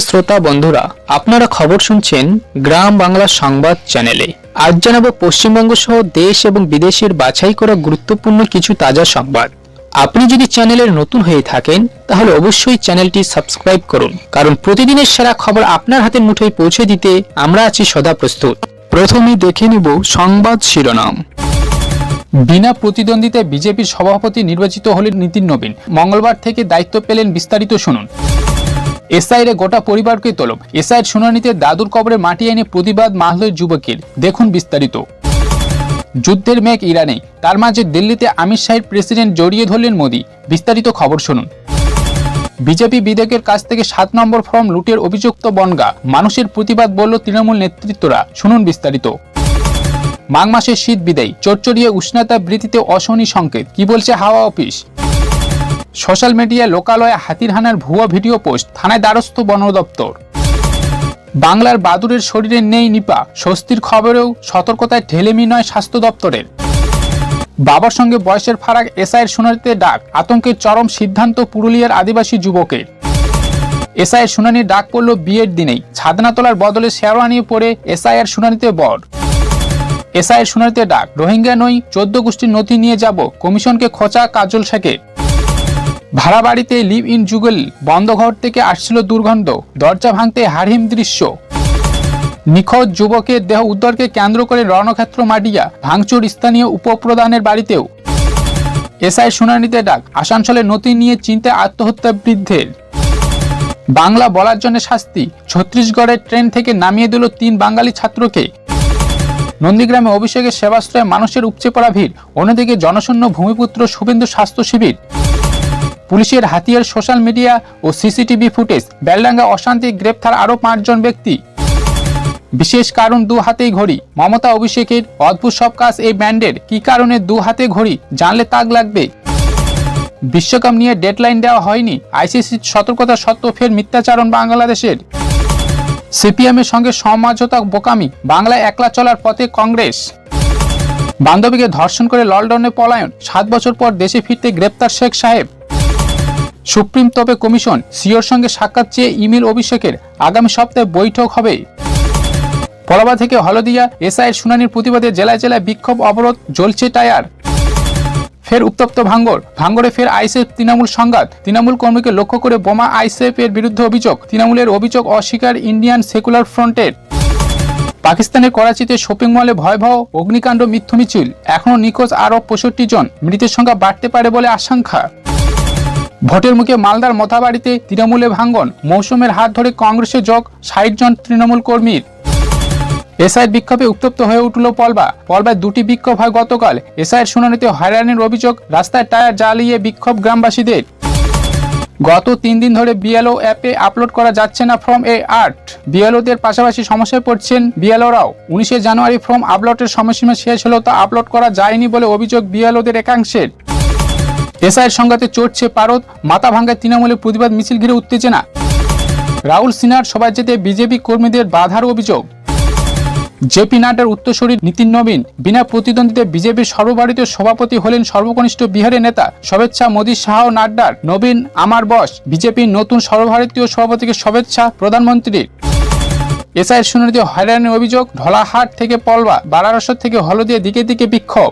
শ্রোতা বন্ধুরা, আপনারা খবর শুনছেন গ্রাম বাংলা সংবাদ চ্যানেলে। আজ জানাব পশ্চিমবঙ্গ সহ দেশ এবং বিদেশের বাছাই করা গুরুত্বপূর্ণ কিছু তাজা সংবাদ। আপনি যদি চ্যানেলের নতুন হয়ে থাকেন, তাহলে অবশ্যই চ্যানেলটি সাবস্ক্রাইব করুন। কারণ প্রতিদিনের সেরা খবর আপনার হাতের মুঠোয় পৌঁছে দিতে আমরা আছি সদা প্রস্তুত। প্রথমে দেখে নিব সংবাদ শিরোনাম। বিনা প্রতিদ্বন্দ্বিতায় বিজেপির সভাপতি নির্বাচিত হলেন নীতিন নবীন। মঙ্গলবার থেকে দায়িত্ব পেলেন বিস্তারিত শুনুন। এসআইরে গোটা পরিবারকে তলব এসআইয়ের শুনানিতে দাদুর কবরে মাটি এনে প্রতিবাদ মাহলের যুবকের। দেখুন বিস্তারিত। যুদ্ধের মেঘ ইরানে তার মাঝে দিল্লিতে আমির শাহের প্রেসিডেন্ট জড়িয়ে ধরলেন মোদী। বিস্তারিত খবর শুনুন। বিজেপি বিধায়কের কাছ থেকে সাত নম্বর ফর্ম লুটের অভিযুক্ত বনগা। মানুষের প্রতিবাদ বলল তৃণমূল নেতৃত্বরা। শুনুন বিস্তারিত। মাঘ মাসের শীত বিদায়। চটচড়িয়ে উষ্ণতা বৃদ্ধিতে অশনি সংকেত। কি বলছে হাওয়া অফিস? সোশ্যাল মিডিয়ায় লোকালয়ে হাতির হানার ভুয়া ভিডিও পোস্ট থানায় দ্বারস্থ বন দপ্তর। বাংলার বাদুরের শরীরে নেই নিপা, স্বস্তির খবরেও সতর্কতায় ঠেলেমি নয় স্বাস্থ্য দপ্তরের। বাবার সঙ্গে বয়সের ফারাক এসআইয়ের শুনানিতে ডাক, আতঙ্কের চরম সিদ্ধান্ত পুরুলিয়ার আদিবাসী যুবকের। এসআইয়ের শুনানির ডাক পড়ল বিয়ের দিনেই ছাদনা তোলার বদলে শেরওয়ানি পরে এসআইয়ের শুনানিতে বর। এসআইয়ের শুনানিতে ডাক, রোহিঙ্গা নই, চোদ্দ গোষ্ঠীর নথি নিয়ে যাব, কমিশনকে খোঁচা কাজল শেখের। ভাড়া বাড়িতে লিভ ইন যুগল বন্ধ ঘর থেকে আসছিল দুর্গন্ধ। দরজা ভাঙতে হারহিম দৃশ্য। নিখোঁজ যুবকের দেহ উদ্ধারকে কেন্দ্র করে রণক্ষেত্র মাডিয়া ভাঙচুর স্থানীয় উপপ্রধানের বাড়িতেও। এসআই শুনানিতে ডাক, আসানসোলে নথি নিয়ে চিন্তায় আত্মহত্যা বৃদ্ধের। বাংলা বলার জন্য শাস্তি, ছত্তিশগড়ের ট্রেন থেকে নামিয়ে দিল তিন বাঙালি ছাত্রকে। নন্দীগ্রামে অভিষেকের সেবাশ্রয়ে মানুষের উপচে পড়া ভিড়, অন্যদিকে জনশূন্য ভূমিপুত্র শুভেন্দু স্বাস্থ্য শিবির। পুলিশের হাতিয়ার সোশ্যাল মিডিয়া ও সিসিটিভি ফুটেজ, বেলডাঙ্গা অশান্তি গ্রেপ্তার আরও পাঁচজন ব্যক্তি। বিশেষ কারণ দু হাতেই ঘড়ি। মমতা অভিষেকের অদ্ভুত সব কাজ এই ব্যান্ডের। কি কারণে দু হাতে ঘড়ি? জানলে তাক লাগবে। বিশ্বকাপ নিয়ে ডেডলাইন দেওয়া হয়নি। আইসিসির সতর্কতা সত্ত্বেও ফের মিথ্যাচারণ বাংলাদেশের। সিপিএমের সঙ্গে সমঝোতা বোকামি। বাংলায় একলা চলার পথে কংগ্রেস। বান্ধবীকে ধর্ষণ করে লন্ডনে পলায়ন। সাত বছর পর দেশে ফিরতে গ্রেপ্তার শেখ সাহেব। সুপ্রিম তবে কমিশন সিওর সঙ্গে সাক্ষাৎ চেয়ে ইমেল অভিষেকের আগামী সপ্তাহে বৈঠক হবে। পলাবা থেকে হলদিয়া এসআইয়ের শুনানির প্রতিবাদে জেলায় জেলায় বিক্ষোভ অবরোধ জ্বলছে টায়ার। ফের উত্তপ্ত ভাঙ্গর। ভাঙ্গরে ফের আইসএফ তৃণমূল সংঘাত। তৃণমূল কর্মীকে লক্ষ্য করে বোমা আইসএফ এর বিরুদ্ধে অভিযোগ। তৃণমূলের অভিযোগ অস্বীকার ইন্ডিয়ান সেকুলার ফ্রন্টের। পাকিস্তানের করাচিতে শপিং মলে ভয়াবহ অগ্নিকাণ্ড মৃত্যু মিছিল এখনও নিখোঁজ আরও পঁয়ষট্টি জন। মৃতের সংখ্যা বাড়তে পারে বলে আশঙ্কা। ভোটের মুখে মালদার মথাবাড়িতে তৃণমূলে ভাঙ্গন, মৌসুমের হাত ধরে কংগ্রেসে যোগ ষাট জন তৃণমূল কর্মীর। এসআইয়ের বিক্ষোভে উত্তপ্ত হয়ে উঠল পলবা। পলবায় দুটি বিক্ষোভ হয় গতকাল। এসআইয়ের শুনানিতে হয়রানির অভিযোগ, রাস্তায় টায়ার জ্বালিয়ে বিক্ষোভ গ্রামবাসীদের। গত তিন দিন ধরে বিএলও অ্যাপে আপলোড করা যাচ্ছে না ফর্ম এ আর্ট বিএলওদের পাশাপাশি সমস্যায় পড়ছেন বিএলওরাও। উনিশে জানুয়ারি ফর্ম আপলোডের সময়সীমা শেষ হলেও তা আপলোড করা যায়নি বলে অভিযোগ বিএলওদের একাংশের। এসআইয়ের সংঘাতে চড়ছে পারদ মাথা ভাঙ্গায় তৃণমূলের প্রতিবাদ মিছিল ঘিরে উত্তেজনা। রাহুল সিনহার সভায় যেতে বিজেপি কর্মীদের বাধার অভিযোগ। জেপি নাড্ডার উত্তরসূরি নীতিন নবীন, বিনা প্রতিদ্বন্দ্বিতায় বিজেপির সর্বভারতীয় সভাপতি হলেন সর্বকনিষ্ঠ বিহারের নেতা। শুভেচ্ছা মোদী শাহ নাড্ডার, নবীন আমার বস, বিজেপির নতুন সর্বভারতীয় সভাপতিকে শুভেচ্ছা প্রধানমন্ত্রীর। এসআইয়ের শুনানিতে হয়রানির অভিযোগ ঢলাহাট থেকে পলবা বারারসর থেকে হলদিয়া দিকে দিকে বিক্ষোভ।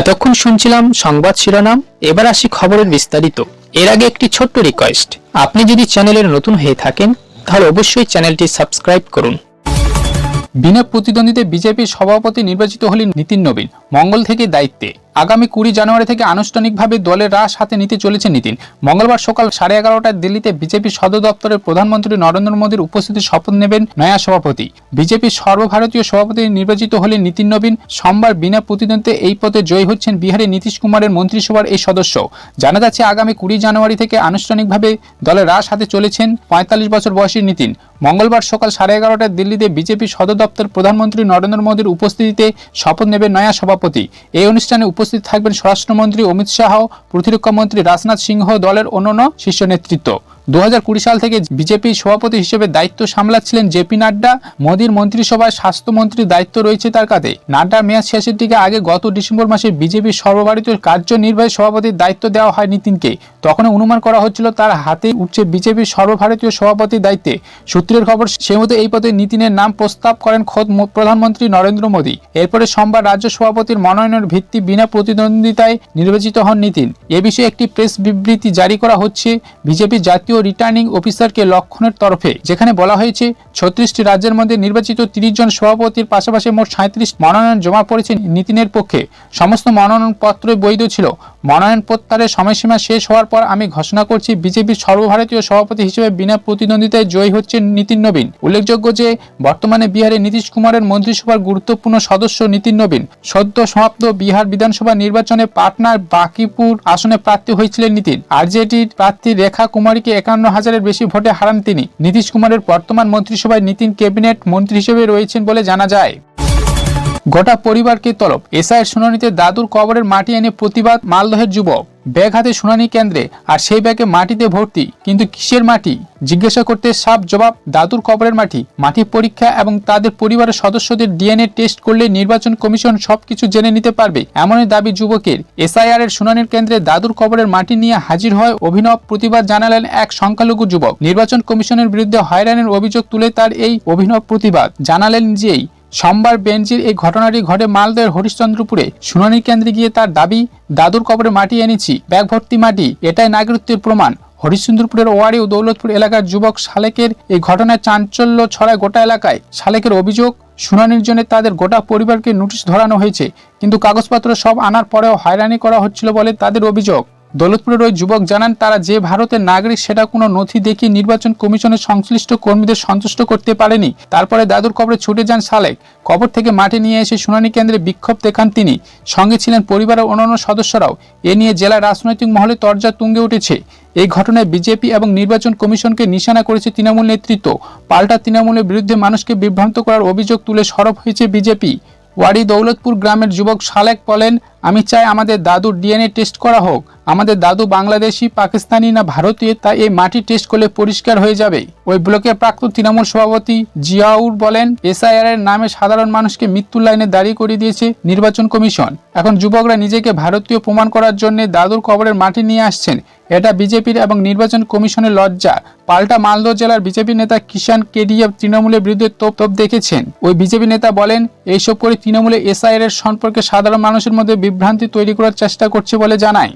এতক্ষণ শুনছিলাম সংবাদ শিরোনাম, এবার আসি খবরের বিস্তারিত। এর আগে একটি ছোট্ট রিকোয়েস্ট আপনি যদি চ্যানেলের নতুন হয়ে থাকেন, তাহলে অবশ্যই চ্যানেলটি সাবস্ক্রাইব করুন। বিনা প্রতিদ্বন্দ্বীতে বিজেপির সভাপতি নির্বাচিত হলেন নীতিন নবীন, মঙ্গল থেকে দায়িত্বে। আগামী কুড়ি জানুয়ারি থেকে আনুষ্ঠানিকভাবে দলের রাশ হাতে নিতে চলেছে নীতিন। মঙ্গলবার সকাল সাড়ে এগারোটায় দিল্লিতে বিজেপি সদর দপ্তরের প্রধানমন্ত্রী নরেন্দ্র মোদীর উপস্থিতি শপথ নেবেন নয়া সভাপতি। বিজেপির সর্বভারতীয় সভাপতি নির্বাচিত হলে নীতিন নবীন। সোমবার বিনা প্রতিদ্বন্দ্বিতে এই পদে জয়ী হচ্ছেন বিহারের নীতিশ কুমারের মন্ত্রিসভার এই সদস্য। জানা যাচ্ছে, আগামী কুড়ি জানুয়ারি থেকে আনুষ্ঠানিকভাবে দলের রাশ হাতে চলেছেন পঁয়তাল্লিশ বছর বয়সী নীতিন। মঙ্গলবার সকাল সাড়ে এগারোটায় দিল্লিতে বিজেপি সদর দপ্তর প্রধানমন্ত্রী নরেন্দ্র মোদীর উপস্থিতিতে শপথ নেবেন নয়া সভাপতি। এই অনুষ্ঠানে উপস্থিত থাকবেন স্বরাষ্ট্রমন্ত্রী অমিত শাহ প্রতিরক্ষা মন্ত্রী রাজনাথ সিংহ দলের অন্যান্য শীর্ষ নেতৃত্ব। দু হাজার কুড়ি সাল থেকে বিজেপি সভাপতি হিসেবে দায়িত্ব সামলাচ্ছিলেন জেপি নাড্ডা। মোদীর মন্ত্রিসভায় স্বাস্থ্যমন্ত্রীর দায়িত্ব রয়েছে তার কাঁধে। নাড্ডার মেয়াদ শেষের দিকে আগে গত ডিসেম্বর মাসে বিজেপির সর্বভারতীয় কার্যনির্বাহী সভাপতির দায়িত্ব দেওয়া হয় নীতিনকে তখন অনুমান করা হচ্ছিল তার হাতে উঠছে বিজেপির সর্বভারতীয় সভাপতির দায়িত্বে। সূত্রের খবর, সে মতো এই পদে নীতিনের নাম প্রস্তাব করেন খোদ প্রধানমন্ত্রী নরেন্দ্র মোদী। এরপরে সোমবার রাজ্য সভাপতির মনোনয়নের ভিত্তি বিনা প্রতিদ্বন্দ্বিতায় নির্বাচিত হন নীতিন। এ বিষয়ে একটি প্রেস বিবৃতি জারি করা হচ্ছে। বিজেপির জাতীয় রিটার্নিং অফিসারকে লক্ষণের তরফে, যেখানে বলা হয়েছে, ছত্রিশটি রাজ্যের মধ্যে নির্বাচিত তিরিশ জন সভাপতির পাশাপাশি মোট সাঁত্রিশ মনোনয়ন জমা পড়েছে নীতিনের পক্ষে। সমস্ত মনোনয়নপত্রই বৈধ ছিল। মনোনয়ন প্রত্যাহারের সময়সীমা শেষ হওয়ার পর আমি ঘোষণা করছি, বিজেপির সর্বভারতীয় সভাপতি হিসেবে বিনা প্রতিদ্বন্দ্বিতায় জয়ী হচ্ছেন নীতিন নবীন। উল্লেখযোগ্য যে, বর্তমানে বিহারে নীতিশ কুমারের মন্ত্রিসভার গুরুত্বপূর্ণ সদস্য নীতিন নবীন। সদ্য সমাপ্ত বিহার বিধানসভা নির্বাচনে পাটনার বাকিপুর আসনে প্রার্থী হয়েছিলেন নীতিন। আরজেডির প্রার্থী রেখা কুমারীকে একান্ন হাজারের বেশি ভোটে হারান তিনি। নীতিশ কুমারের বর্তমান মন্ত্রিসভায় নীতিন ক্যাবিনেট মন্ত্রী হিসেবে রয়েছেন বলে জানা যায়। গোটা পরিবারকে তলব। এসআইয়ের শুনানিতে দাদুর কবরের মাটি এনে প্রতিবাদ মালদহের যুবক। ব্যাগ হাতে শুনানি কেন্দ্রে, আর সেই ব্যাগে মাটিতে ভর্তি। কিন্তু কিসের মাটি? জিজ্ঞাসা করতে সাপ জবাব, দাদুর কবরের মাটি। মাটি পরীক্ষা এবং তাদের পরিবারের সদস্যদের ডিএনএ টেস্ট করলে নির্বাচন কমিশন সবকিছু জেনে নিতে পারবে, এমনই দাবি যুবকের। এসআইআর এর শুনানির কেন্দ্রে দাদুর কবরের মাটি নিয়ে হাজির হয় অভিনব প্রতিবাদ জানালেন এক সংখ্যালঘু যুবক। নির্বাচন কমিশনের বিরুদ্ধে হয়রানির অভিযোগ তুলে তার এই অভিনব প্রতিবাদ। জানালেন যেই সোমবার বেঞ্জির এই ঘটনাটি ঘটে মালদার হরিশ্চন্দ্রপুরে। শুনানি কেন্দ্রে গিয়ে তার দাবি, দাদুর কবরে মাটি এনেছি, ব্যাগ ভর্তি মাটি, এটাই নাগরিকত্বের প্রমাণ। হরিশ্চন্দ্রপুরের ওয়ারি ও দৌলতপুর এলাকার যুবক সালেকের এই ঘটনায় চাঞ্চল্য ছড়ায় গোটা এলাকায়। সালেকের অভিযোগ, শুনানির জন্য তাদের গোটা পরিবারকে নোটিশ ধরানো হয়েছে, কিন্তু কাগজপত্র সব আনার পরেও হয়রানি করা হচ্ছিল বলে তাদের অভিযোগ। দৌলতপুরের ওই যুবক জানান, তারা যে ভারতের নাগরিক, সেটা কোনো নথি দেখিয়ে নির্বাচন কমিশনের সংশ্লিষ্ট কর্মীদের সন্তুষ্ট করতে পারেনি। তারপরে দাদুর কবরে ছুটে যান সালেক কবর থেকে মাঠে নিয়ে এসে শুনানি কেন্দ্রে বিক্ষোভ দেখান তিনি। সঙ্গে ছিলেন পরিবারের অন্যান্য সদস্যরাও। এ নিয়ে জেলার রাজনৈতিক মহলে তরজা তুঙ্গে উঠেছে। এই ঘটনায় বিজেপি এবং নির্বাচন কমিশনকে নিশানা করেছে তৃণমূল নেতৃত্ব। পাল্টা তৃণমূলের বিরুদ্ধে মানুষকে বিভ্রান্ত করার অভিযোগ তুলে সরব হয়েছে বিজেপি। ওয়ারি দৌলতপুর গ্রামের যুবক সালেক বলেন আমি চাই আমাদের দাদুর ডিএনএ টেস্ট করা হোক। আমাদের দাদু বাংলাদেশি, পাকিস্তানি না ভারতীয়, তাই এই মাটি টেস্ট করলে পরিষ্কার হয়ে যাবে। ওই ব্লকের প্রাক্তন তৃণমূল সভাপতি জিয়াউর বলেন এসআইআর এর নামে সাধারণ মানুষকে মৃত্যুর লাইনে দাঁড়িয়ে করিয়ে দিয়েছে নির্বাচন কমিশন। এখন যুবকরা নিজেকে ভারতীয় প্রমাণ করার জন্য দাদুর কবরের মাটি নিয়ে আসছেন। এটা বিজেপির এবং নির্বাচন কমিশনের লজ্জা। পাল্টা মালদহ জেলার বিজেপি নেতা কিষান কেডিএফ তৃণমূলের বিরুদ্ধে তোপ তোপ দেখেছেন। ওই বিজেপি নেতা বলেন, এইসব করে তৃণমূলে এসআইআর এর সম্পর্কে সাধারণ মানুষের মধ্যে বিভ্রান্তি তৈরি করার চেষ্টা করছে বলে জানায়।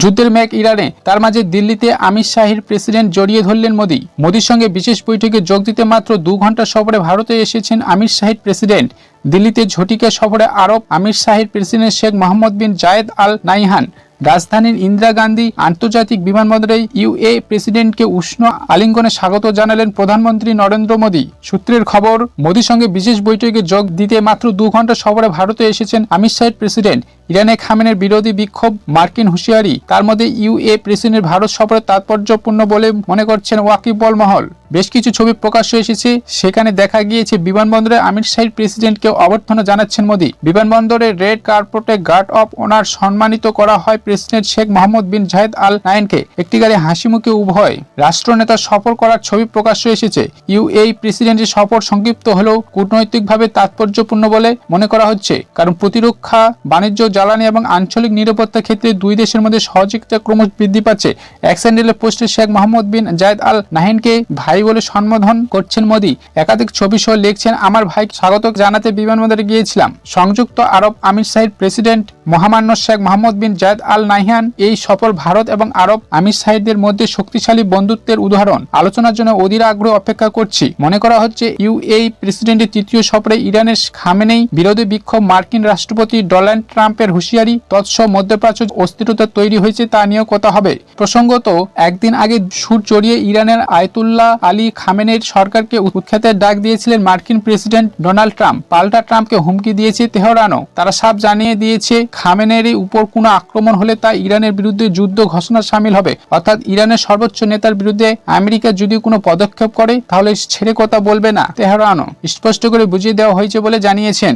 যুদ্ধের ম্যাক ইরানে, তার মাঝে দিল্লিতে আমির শাহির প্রেসিডেন্ট জড়িয়ে ধরলেন মোদী। মোদীর সঙ্গে বিশেষ বৈঠকে যোগ দিতে মাত্র দু ঘণ্টা সফরে ভারতে এসেছেন আমির শাহির প্রেসিডেন্ট। দিল্লিতে ঝটিকা সফরে আরব আমির Shahir president Sheikh Mohammed bin Zayed Al Nahyan রাজধানীর ইন্দিরা গান্ধী আন্তর্জাতিক বিমানবন্দরে ইউএ প্রেসিডেন্টকে উষ্ণ আলিঙ্গনে স্বাগত জানালেন প্রধানমন্ত্রী নরেন্দ্র মোদী। সূত্রের খবর, মোদীর সঙ্গে বিশেষ বৈঠকে যোগ দিতে মাত্র দু ঘণ্টা সফরে ভারতে এসেছেন আমির শাহের প্রেসিডেন্ট। ইরানে খামেনের বিরোধী বিক্ষোভ, মার্কিন হুঁশিয়ারি, তার মধ্যে ইউএ প্রেসিডেন্টের ভারত সফরে তাৎপর্যপূর্ণ বলে মনে করছেন ওয়াকিবল মহল। বেশ কিছু ছবি প্রকাশ্য এসেছে, সেখানে দেখা গিয়েছে বিমানবন্দরে আমির শাহির প্রেসিডেন্টকে অভ্যর্থনা জানাচ্ছেন মোদী। বিমানবন্দরে রেড কার্পেটে গার্ড অফ ওনার সম্মানিত করা হয় president Sheikh Mohammed bin Zahed Al নাইনকে একটি গাড়ি হাসি মুখে উভয় রাষ্ট্রনেতা সফর করার ছবি প্রকাশ্য এসেছে। ইউএই প্রেসিডেন্টের সফর সংক্ষিপ্ত হলেও কূটনৈতিকভাবে তাৎপর্যপূর্ণ বলে মনে করা হচ্ছে, কারণ প্রতিরক্ষা, বাণিজ্য জ্বালানি এবং আঞ্চলিক নিরাপত্তার ক্ষেত্রে দুই দেশের মধ্যে সহযোগিতা ক্রমশ বৃদ্ধি পাচ্ছে। এক স্যান্ডেলের পোস্টে শেখ মোহাম্মদ বিন জায়দ আল নাহিনকে ভাই বলে সম্বোধন করছেন মোদী। একাধিক ছবি সহ লিখছেন, আমার ভাই স্বাগত জানাতে বিমানবন্দরে গিয়েছিলাম। সংযুক্ত আরব আমির শাহির প্রেসিডেন্ট মহামান্য Sheikh Mohammed bin Zayed Al Nahiyan এই সফল ভারত এবং আরব আমির শাহিদের মধ্যে শক্তিশালী বন্ধুত্বের উদাহরণ। আলোচনার জন্য অধীর আগ্রহ অপেক্ষা করছি। মনে করা হচ্ছে ইউএই প্রেসিডেন্টের তৃতীয় সফরে ইরানের খামেনেই বিরোধী বিক্ষোভ মার্কিন রাষ্ট্রপতি ডোনাল্ড ট্রাম্পের হুঁশিয়ারি, তৎস মধ্যপ্রাচ্য অস্থিরতা তৈরি হয়েছে তা নিয়েও কথা হবে। প্রসঙ্গত, একদিন আগে সুর চড়িয়ে ইরানের আয়তুল্লাহ আলী খামেনের সরকারকে উৎখাতের ডাক দিয়েছিলেন মার্কিন প্রেসিডেন্ট ডোনাল্ড ট্রাম্প। পাল্টা ট্রাম্পকে হুমকি দিয়েছে তেহরানও। তারা সাফ জানিয়ে দিয়েছে খামেনের উপর কোনো আক্রমণ হলে তা ইরানের বিরুদ্ধে যুদ্ধ ঘোষণা সামিল হবে। অর্থাৎ ইরানের সর্বোচ্চ নেতার বিরুদ্ধে আমেরিকা যদি কোনো পদক্ষেপ করে, তাহলে ছেড়ে কথা বলবে না। তেহরানও স্পষ্ট করে বুঝিয়ে দেওয়া হয়েছে বলে জানিয়েছেন।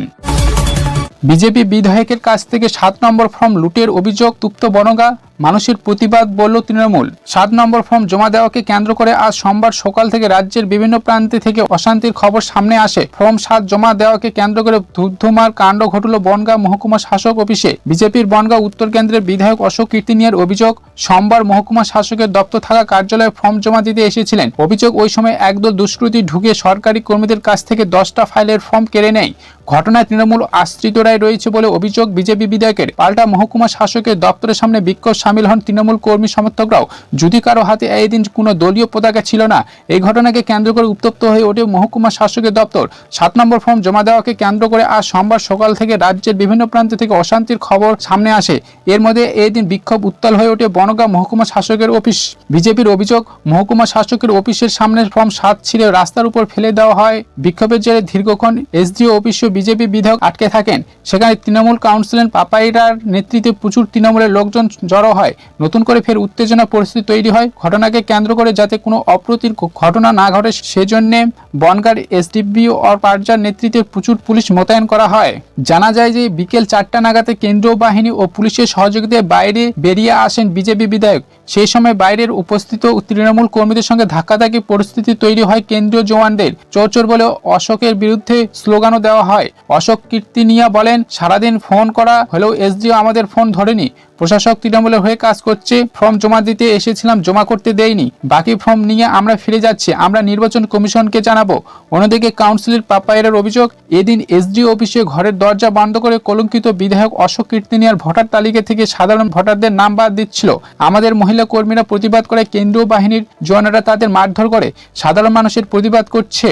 বিজেপি বিধায়কের কাছ থেকে সাত নম্বর ফর্ম লুটের অভিযোগ, তুপ্ত বনগা মানুষের প্রতিবাদ বলল তৃণমূল। সাত নম্বর ফর্ম জমা দেওয়াকে কেন্দ্র করে আজ সোমবার সকাল থেকে রাজ্যের বিভিন্ন প্রান্তে থেকে অশান্তির খবর সামনে আসে। ফর্ম সাত জমা দেওয়াকে কেন্দ্র করে ধুদ্ধমার কাণ্ড ঘটল বনগাঁ মহকুমা শাসক অফিসে। বিজেপির বনগাঁ উত্তর কেন্দ্রের বিধায়ক অশোক কীর্তিনিয়ার অভিযোগ, সোমবার মহকুমা শাসকের দপ্তর থাকা কার্যালয়ে ফর্ম জমা দিতে এসেছিলেন। অভিযোগ ওই সময় একদল দুষ্কৃতী ঢুকে সরকারি কর্মীদের কাছ থেকে দশটা ফাইলের ফর্ম কেড়ে নেয়। ঘটনায় তৃণমূল আশ্রিতরাই রয়েছে বলে অভিযোগ বিজেপি বিধায়কের। পাল্টা মহকুমা শাসকের দপ্তরের সামনে বিক্ষোভ সামিল হন তৃণমূল কর্মী সমর্থকরাও। যদি কারও হাতে এই দিন কোনো দলীয় পতাকা ছিল না এই ঘটনাকে কেন্দ্র করে উত্তপ্ত হয়ে ওঠে মহকুমা শাসকের দপ্তর। সাত নম্বর ফর্ম জমা দেওয়াকে কেন্দ্র করে আজ সোমবার সকাল থেকে রাজ্যের বিভিন্ন প্রান্ত থেকে অশান্তির খবর সামনে আসে। এর মধ্যে এই দিন বিক্ষোভ উত্তাল হয়ে ওঠে বনগাঁ মহকুমা শাসকের অফিস। বিজেপির অভিযোগ, মহকুমা শাসকের অফিসের সামনে ফর্ম সাত ছিঁড়ে রাস্তার উপর ফেলে দেওয়া হয়। বিক্ষোভের জেরে দীর্ঘক্ষণ এসডিও অফিসে বিজেপি বিধায়ক আটকে থাকেন। সেখানে তৃণমূল কাউন্সিলর পাপাইরার নেতৃত্বে প্রচুর তৃণমূলের লোকজন জড়ো হয়। নতুন করে ফের উত্তেজনা পরিস্থিতি তৈরি হয়। ঘটনাকে কেন্দ্র করে যাতে কোনো অপ্রতির ঘটনা না ঘটে, সেজন্য বনগার এসডিপিও অর পার্জার নেতৃত্বে প্রচুর পুলিশ মোতায়েন করা হয়। জানা যায় যে বিকেল চারটা নাগাতে কেন্দ্রীয় বাহিনী ও পুলিশের সহযোগিতায় বাইরে বেরিয়ে আসেন বিজেপি বিধায়ক। সেই সময় বাইরের উপস্থিত তৃণমূল কর্মীদের সঙ্গে ধাক্কাধাক্কি পরিস্থিতি তৈরি হয় কেন্দ্রীয় জওয়ানদের। চোর বলে অশোকের বিরুদ্ধে স্লোগানও দেওয়া হয়। অশোক কীর্তিনিয়া বলেন, সারাদিন ফোন করা হলেও এসডিও আমাদের ফোন ধরেনি। প্রশাসক তৃণমূলের হয়ে কাজ করছে। ফর্ম জমা দিতে এসেছিলাম, জমা করতে দেয়নি। বাকি ফর্ম নিয়ে আমরা ফিরে যাচ্ছি। আমরা নির্বাচন কমিশনকে জানাব। অন্যদিকে কাউন্সিলর পাপায়ের অভিযোগ, এদিন এসডি অফিসে ঘরের দরজা বন্ধ করে কলঙ্কিত বিধায়ক অশোক কীর্তিনিয়ার ভোটার তালিকা থেকে সাধারণ ভোটারদের নাম বাদ দিচ্ছিল। আমাদের মহিলা কর্মীরা প্রতিবাদ করে কেন্দ্রীয় বাহিনীর জওয়ানেরা তাদের মারধর করে। সাধারণ মানুষের প্রতিবাদ করছে।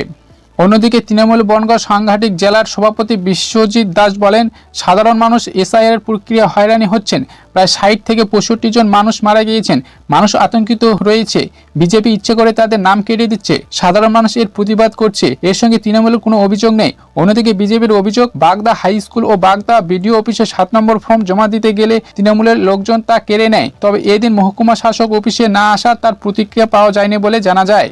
অন্যদিকে তৃণমূল বনগাঁ সাংঘাটিক জেলার সভাপতি বিশ্বজিৎ দাস বলেন, সাধারণ মানুষ এসআইআর প্রক্রিয়া হয়রানি হচ্ছেন। প্রায় ষাট থেকে পঁয়ষট্টি জন মানুষ মারা গিয়েছেন। মানুষ আতঙ্কিত রয়েছে। বিজেপি ইচ্ছে করে তাদের নাম কেটে দিচ্ছে। সাধারণ মানুষ এর প্রতিবাদ করছে। এর সঙ্গে তৃণমূলের কোনো অভিযোগ নেই। অন্যদিকে বিজেপির অভিযোগ, বাগদা হাই স্কুল ও বাগদা বিডিও অফিসে সাত নম্বর ফর্ম জমা দিতে গেলে তৃণমূলের লোকজন তা কেড়ে নেয়। তবে এদিন মহকুমা শাসক অফিসে না আসা তার প্রতিক্রিয়া পাওয়া যায়নি বলে জানা যায়।